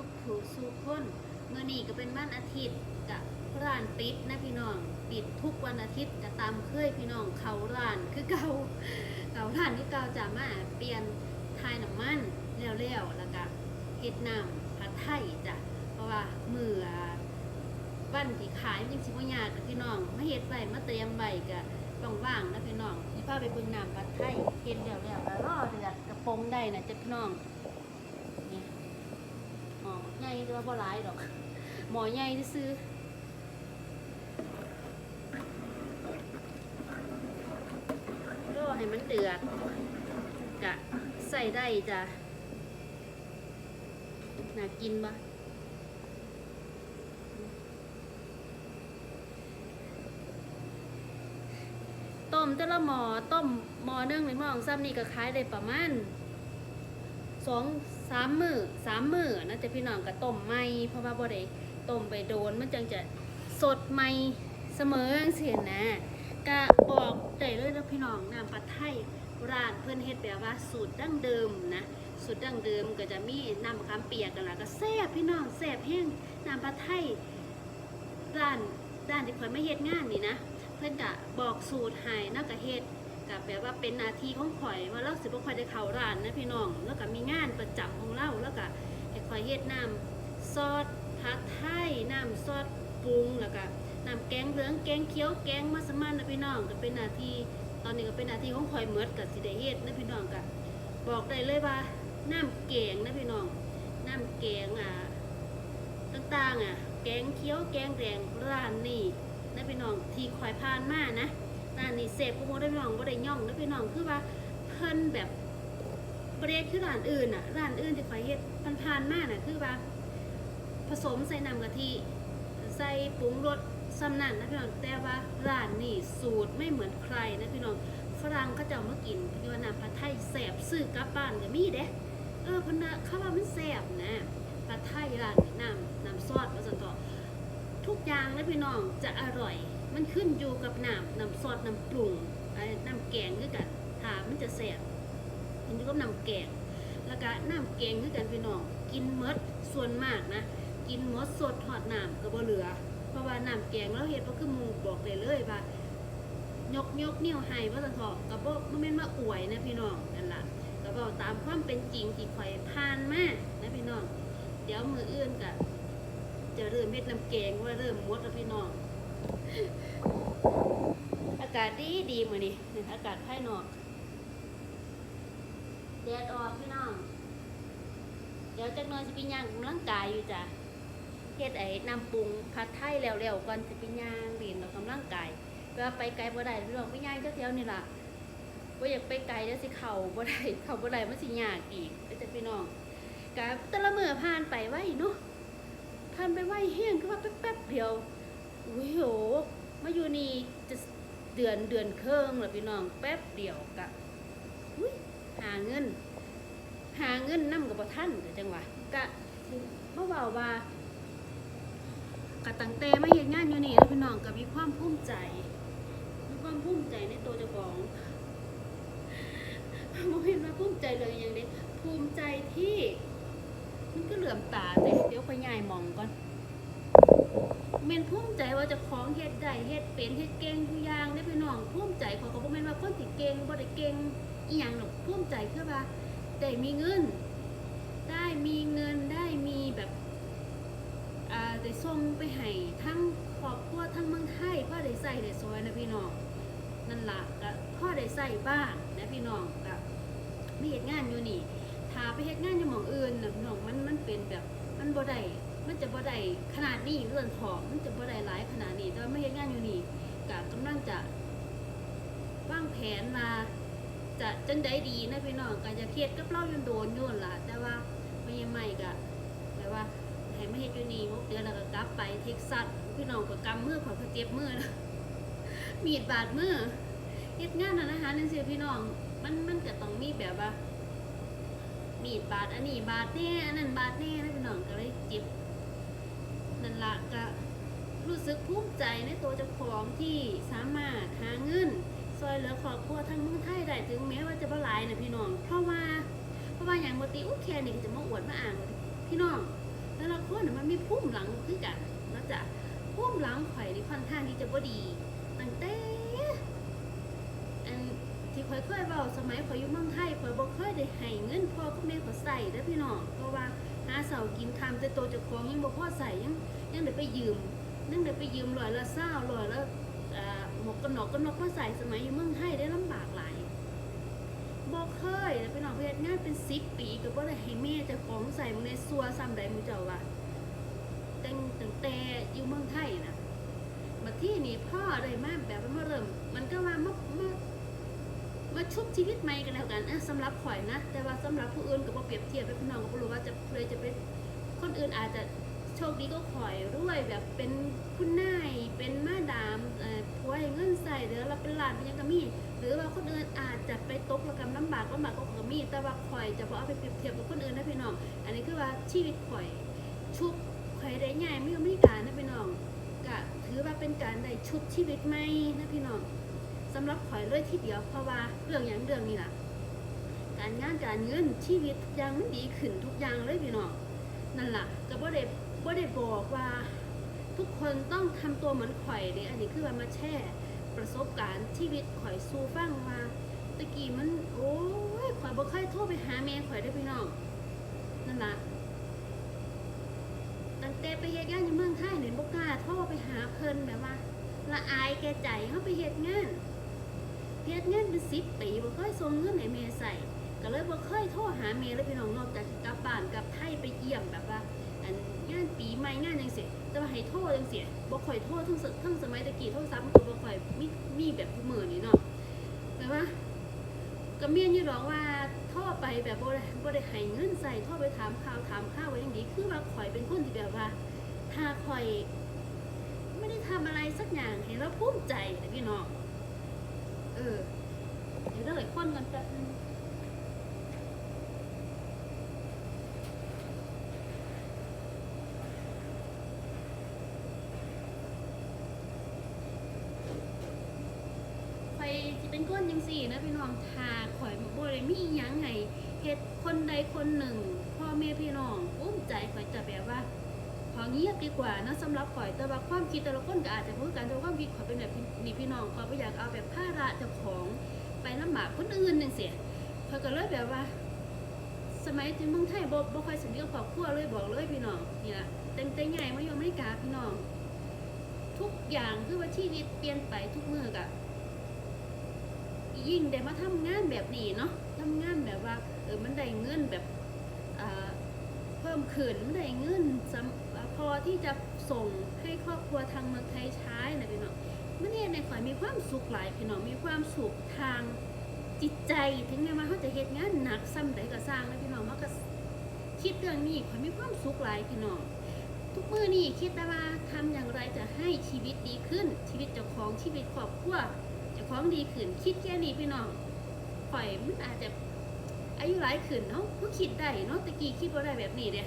สุขผูสุขคนเมื่อนี้ก็เป็นวันอาทิตย์กับร้านปิดนะพี่น้องปิดทุกวันอาทิตย์ก็ตามเคยพี่น้องเขาร้านคือเก่าเการ้านคือเก่าจะมาเปลี่ยนทายน้ำมันแล้วๆแล้วก็เฮ็ดน้ำผัดไทยจ้ะเพราะว่ามืออ่าวันที่ขายมันยังสิบ่ยากกับพี่น้องมาเฮ็ดไว้มาเตรียมไว้ก็ต้องว่างๆนะพี่น้องสิพาไปเบิ่งน้ำผัดไทยเฮ็ดแล้วๆแล้วรอเดือดกระปงได้นะจ้ะพี่น้อง ใหญ่แต่ว่าบ่ร้ายดอก หมอใหญ่ซื้อรอให้มันเดือดกะใส่ได้จ้ะน่ากินปะต้มแต่ละหมอต้มหมอนึงในหมอของซ้ำนี่ก็ขายได้ประมาณ สองสามมือสามมือนะจะพี่น้องก็ต้มไม่เพราะว่าบ่ได้ต้มไปโดนมันจังจะสดใหม่เสมอจังซี่นะก็บอกได้เลยนะพี่น้องน้ำผัดไทยร้านเพิ่อนเฮ็ดแบบว่าสูตรดั้งเดิมนะสูตรดั้งเดิมก็จะมีน้ำมะขามเปียกกันละก็แซ่บพี่น้องแซ่บแห้งน้ำผัดไทยร้านร้านที่ข่อยมาเฮ็ดงานนี่นะ เพิ่อนก็บอกสูตรให้เนาะก็เฮ็ด กับแบบว่าเป็นนาทีของข่อยว่าเราสิบ่ค่อยได้เข้าร้านนะพี่น้องแล้วก็มีงานประจำของเราแล้วก็ให้ข่อยเฮ็ดน้ำซอสผัดไทยน้ำซอสปรุงแล้วก็น้ำแกงเหลืองแกงเขียวแกงมัสมั่นนะพี่น้องก็เป็นนาทีตอนนี้ก็เป็นนาทีของข่อยหมดก็สิได้เฮ็ดนะพี่น้องก็บอกได้เลยว่าน้ำแกงนะพี่น้องน้ำแกงอ่าต่างๆอะแกงเขียวแกงแดงร้านนี้นะพี่น้องที่ข่อยผ่านมานะ ร้านนี้เสพกูโมได้พี่น้องบ่ได้ย่องนะพี่น้องคือว่าเพิ่นแบบบริเวณคือร้านอื่นอะร้านอื่นที่ข่อยเฮ็ดผ่านๆมาน่ะคือว่า ผสมใส่น้ำกะทิใส่ปรุงรสซ้ำนั่นะพี่น้องแต่ว่าร้านนี้สูตรไม่เหมือนใครนะพี่น้องฝรั่งเขาจะเอามากินพี่ว่าน้ำผัดไทยแสบซื้อกลับบ้านก็มีเด้เออพนน่ะเขาว่ามันแสบนะผัดไทยร้านนี้น้ำน้ำซอสว่าซั่นเถาะทุกอย่างนะพี่น้องจะอร่อย มันขึ้นอยู่กับน้ำน้ำซอสน้ำปรุงไอ้น้ำแกงคือกันถามมันจะแซ่บขึ้นอยู่กับน้ำแกง แล้วก็น้ำแกงคือกันพี่น้อง กินมดส่วนมากนะ กินมดสดทอดน้ำก็บ่เหลือ เพราะว่าน้ำแกงเราเฮ็ดบ่คือมูบอกได้เลยว่ายกยกนิ้วให้ว่าซั่นเถาะก็บ่บ่แม่นมาอวยนะพี่น้องนั่นแหละก็เว้าตามความเป็นจริงที่ข่อยผ่านมานะพี่น้อง เดี๋ยวมืออื่นก็จะเริ่มเม็ดน้ำแกงว่าเริ่มมดแล้วพี่น้อง อากาศดีดีมือนี้อากาศภายนอกแดดออกพี่น้อง เดี๋ยวจักหน้อยสิไปีย่างกำลังกายอยู่จ้ะเฮ็ดไอ้น้ำปรุงผัดไทยแล้วๆก่อนสิไปีย่างดินออกกำลังกายเวลาไปไกลบ่ได้พี่น้องไปย่างแถวนี่ล่ะว่าอยากไปไกลแล้วสิเข่าบ่ได้เข่าบ่ได้มันสิยากอีกไปจ้ะพี่น้องกะแต่ละเมื้อผ่านไปไว้เนาะผ่านไปไหวแห้ยงคือว่าแป๊บๆเดียว อุ้ยโหมาอยู่นี่จะเดือนเดือนเครื่องแล้วพี่น้องแป๊บเดียวกะอุ้ยหาเงิน หาเงินนำกับบ่ท่านแต่จังหวะกะเมาเบาว่ากะตั้งแต่มาเฮ็ดงานอยู่นี่แล้วพี่น้องก็มีความภูมิใจ มีความภูมิใจในตัวเจ้าของบ่เห็นว่าภูมิใจเลยอย่างเดีภูมิใจที่ มันก็เหลื่อมตาแต่เดี๋ยวไปย่ายหมองก่อน เมนภูมิใจว่าจะคล้าของเฮ็ดได้เฮ็ดเป็นเฮ็ดเก่งทุกอย่างได้พี่น้องภูมิใจขอยก็บ่แม่นว่าคนสิเก่งบ่ได้เก่งอีหยังหรอกภูมิใจคือว่าได้มีเงิน ได้มีเงินได้มีแบบอ่าได้ส่งไปให้ทั้งครอบครัวทั้งเมืองไทยพ่อได้ใส่ได้ซอยนะพี่น้องนั่นล่ะก็พ่อได้ใส่บ้างนะพี่น้องก็มีเฮ็ดงานอยู่นี่ถ้าไปเฮ็ดงานอยู่หม่องอื่นน่ะพี่น้องมันมันเป็นแบบมันบ่ได้ มันจะบ่ได้ขนาดนี้เรื่องทองมันจะบ่ได้หลายขนาดนี้แต่ว่าไม่เฮ็ดงานอยู่นี่ก็กำลังจะวางแผนมาจะจังไดดีนะพี่น้องก็จะเครียดกับเราอยู่โดนอยู่นล่ะ แต่ว่าไม่ยังไม่ก็แต่ว่าให้มาเฮ็ดอยู่นี่หกเดือนแล้วก็กลับไปเท็กซัสพี่น้องก็กำมือขอยก็เจ็บมือนะมีดบาดมือเฮ็ดงานนั่นนะคะนั่นสิพี่น้องมันมันก็ต้องมีแบบว่ามีดบาดอันนี้บาดแน่อันนั้นบาดแน่นะพี่น้องก็เลยเจ็บ ละก็รู้สึกภูมิใจในตัวเจ้าของที่สามารถหาเงินซอยเหลือครอบครัวทั้งเมืองไทยได้ถึงแม้ว่าจะบ่หลายนะพี่น้อง เพราะว่าเพราะว่าอย่างปกติอู้แค่นี้ก็จะมาอวดมาอ่างว่าพี่น้องแต่ละคนน่ะมันมีพุ่มหลังคือกันนะจ๊ะพุ่มหลังข่อยนี่ค่อนข้างที่จะบ่ดีตั้งแต่อันที่ข่อยเคยเว้าสมัยข่อยอยู่เมืองไทยข่อยบ่เคยได้ให้เงินพ่อกับแม่ข่อยใส่เด้อพี่น้องเพราะว่า หาเสากินคำแต่โตจ้าของยังบ่พ่อใส่ยังยังได้ไปยืมยังได้ไปยืมร้อยละ20ร้าลอยละหมวกกันน็อกกันน็อกมาใส่สมัยอยู่เมืองไทยได้ลำบากหลายบ่เคยแล้วพี่น้องเฮ็ดงานเป็น10ปีก็บ่ได้ให้แม่จ้าของใส่บ่ได้ซัวซ้ำใดมู่เจ้าว่าแต่งตั้งแต่อยู่เมืองไทยนะมาที่นี่พ่อได้มาแบบว่ามาเริ่มมันก็ว่ามา มามาชุบชีวิตใหม่กันแล้วกันอะสำหรับข่อยนะ แต่ว่าสำหรับผู้อื่นก็บ่เปรียบเทียบไปพี่น้องก็บ่รู้ว่าจะเลยจะเป็นคนอื่นอาจจะโชคดีก็ข่อยรวยแบบเป็นคุณนายเป็นมาดามเอ่อผัวเงินใส่เดือนละเป็นหลานเป็นยังก็มี หรือว่าคนอื่นอาจจะไปตกระกรรมลำบากลำบากก็ก็มี แต่ว่าข่อยจะบอเอาไปเปรียบเทียบกับคนอื่นนะพี่น้อง อันนี้คือว่าชีวิตข่อยชุบข่อยได้ง่ายไม่ไม่การนะพี่น้องก็ถือว่าเป็นการได้ชุบชีวิตใหม่นะพี่น้อง สำหรับข่อยเลยทีเดียวเพราะว่าเรื่องอย่างเรื่องนี้ล่ะ การงานการเงินชีวิตทุกอย่างมันดีขึ้นทุกอย่างเลยพี่น้องนั่นล่ะก็บ่ได้บ่ได้บอกว่า ทุกคนต้องทำตัวเหมือนข่อยเด้อันนี้คือว่ามาแชร์ประสบการณ์ชีวิตข่อยสู้ฟังมาตะกี้มันโอ้ยข่อยบ่เคยโทรไปหาแม่ข่อยได้พี่น้องนั่นล่ะตั้งแต่ไปเฮ็ดงานอยู่เมืองไทยเนี่ยบ่กล้าโทรไปหาเพิ่นแบบว่าละอายแก่ใจเฮาไปเฮ็ดงาน ฮ็ดงานเป็น10ปีบ่เคยส่งเงินให้แม่ใส่ก็เลยบ่เคยโทรหาแม่เลยพี่น้องนอกจากกลับบ้านกลับไทยไปเยี่ยมแบบว่าอันงานปีใหม่งานจังซี่แต่ว่าให้โทรจังซี่บ่ค่อยโทรทั้งสทั้งสมัยตะกี้โทรศัพท์มันก็บ่ค่อยมีมีแบบทุกมื้อนี้เนาะแปลว่าก็เมียนอยู่ดอกว่าโทรไปแบบบ่ได้บ่ได้ให้เงินใส่โทรไปถามข่าวถามข่าวไว้อย่างดีคือว่าข่อยเป็นคนที่แบบว่าถ้าข่อย ไม่ได้ทำอะไรสักอย่างเห็นแล้วภูมิใจนะพี่น้อง ออ เดี๋ยวเราเลยคนกันแป๊บนึงข่อยสิเป็นคนจังซี่นะพี่น้องทาข่อยบ่ได้มีหยังไงเฮ็ดคนใดคนหนึ่ง พ่อแม่พี่น้องภูมิใจข่อยจะแบบว่า ขอเงียบดีกว่านะสำหรับข่อยแต่ว่าความคิดแต่ละคนก็อาจจะพูดกันแต่ว่าความคิดข่อยเป็นแบบนี้พี่น้องข่อยบ่อยากเอาแบบภาระเจ้าของไปลำบากคนอื่นจังซี่ข่อยก็เลยแบบว่า สมัยที่เมืองไทยบ่บ่ค่อยสนิทกับครอบครัวเลยบอกเลยพี่น้องนี่ละแต่งแต่ใหญ่มาอยู่อเมริกาพี่น้อง ทุกอย่างคือว่าชีวิตเปลี่ยนไปทุกเมื้อกะยิ่งได้มาทำงานแบบนี้เนาะทำงานแบบว่าเออมันได้เงินแบบอ่าเพิ่มขึ้นมันได้เงินสำ อ่าพอที่จะส่งให้ครอบครัวทางเมืองไทยใช้นะพี่น้องมันเนี่ยในข่อยมีความสุขหลายพี่น้องมีความสุขทางจิตใจถึงแม้ว่าเขาจะเฮ็ดงานหนักซ้ำใดก็สร้างนะพี่น้องมันก็คิดเรื่องนี้ข่อยมีความสุขหลายพี่น้องทุกมือนี่คิดแต่ว่าทำอย่างไรจะให้ชีวิตดีขึ้น ชีวิตเจ้าของชีวิตครอบครัวเจะคล้าของดีขึ้น คิดแค่นี้พี่น้องข่อยมันอาจจะอายุหลายขึ้นเนาะก็คิดได้เนาะตะกี้คิดว่าได้แบบนี้เด้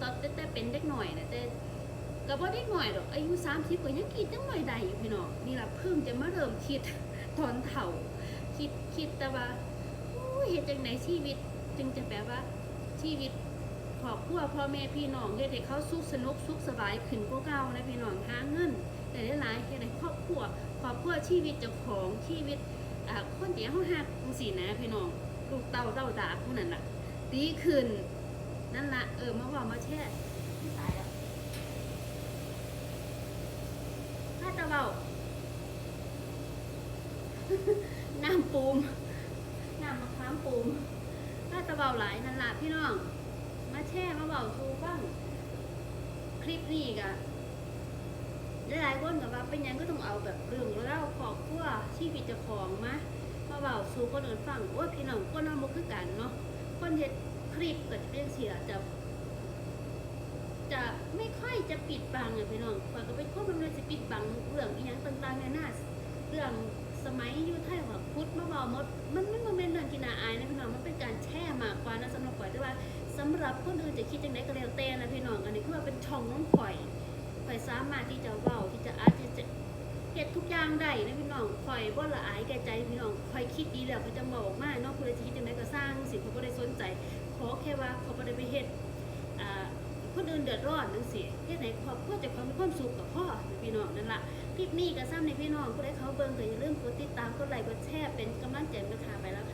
ตอนแต่แต่เป็นเด็กหน่อยนะแต่ก็บ่เด็กหน่อยหรอกอายุ30ก็ยังคิดจังหน่อยได้อยู่พี่น้องนี่ล่ะเพิ่งจะมาเริ่มคิดตอนเฒ่า คิดคิดแต่ว่าเฮ็ดจังไดชีวิตจึงจะแบบว่าชีวิตครอบครัวพ่อแม่พี่น้องเฮ็ดให้เขาสุขสนุกสุขสบายขึ้นกว่าเก่านะพี่น้องหาเงินแต่หลายๆเฮ็ดให้ครอบครัวครอบครัวชีวิตเจ้าของชีวิตอ่าคนที่เขาหักจังซี่นะพี่น้องลูกเต่าเต่าดาบพวกนั้นล่ะดีขึ้น นั่นละเออมาบอกมาแช่ตายแล้วถ้าตะเบาน้ำปูมน้ำมะขามปูมถ้าตะเบาหลายนั่นละพี่น้อง มาแช่มาเบาชูบ้าง คลิปนี้กะหลายๆคนก็ว่าเป็นหยังก็ต้องเอาแบบเรื่องเล่าครอบครัวชีวิตเจ้าของมามาเบาสู่คนอื่นฟังโอ้ยพี่น้องคนเราบ่คือกันเนาะคนเฮ็ด คลิปก็จะเป็นเสียจะจะไม่ค่อยจะปิดบังอะพี่น้องข่อยก็เป็นคนมันเลยจะปิดบังเรื่องอีหยังต่างๆนานาเรื่องสมัยยู่ไทยว่าพุทธมาบาหมดมันไมันบ่แม่นเรื่องที่น่าอายนะพี่น้องมันเป็นการแช่มากกว่านะสำหรับข่อยแต่ว่าสำหรับคนอื่นจะคิดจังไดก็แล้วแต่นะพี่น้องอันนี้คือว่าเป็นช่องของข่อยข่อยสามารถที่จะเว้าที่จะอาจจะเฮ็ดทุกอย่างได้นะพี่น้องข่อยบ่ละอายแก่ใจพี่น้องข่อยคิดดีแล้วก็จะบอกมาเนาะผู้ใดสิคิดจังไดก็สร้างสิ่งเขาบ่ได้สนใจ อแค่ว่าเขาบ่ได้ไปเฮ็ดอ่าคนอื่นเดือดร้อนจังซี่เฮ็ดให้ครอบครัวเจ้าของมีความสุขกับพ่อพี่น้องนั่นล่ะคลิปนี้ก็ซ้ำในพี่น้องผู้ใดเขาเบิ่งก็อย่าลืมกดติดตามกดไลค์กดแชร์เป็นกำลังใจมาค่ะคะ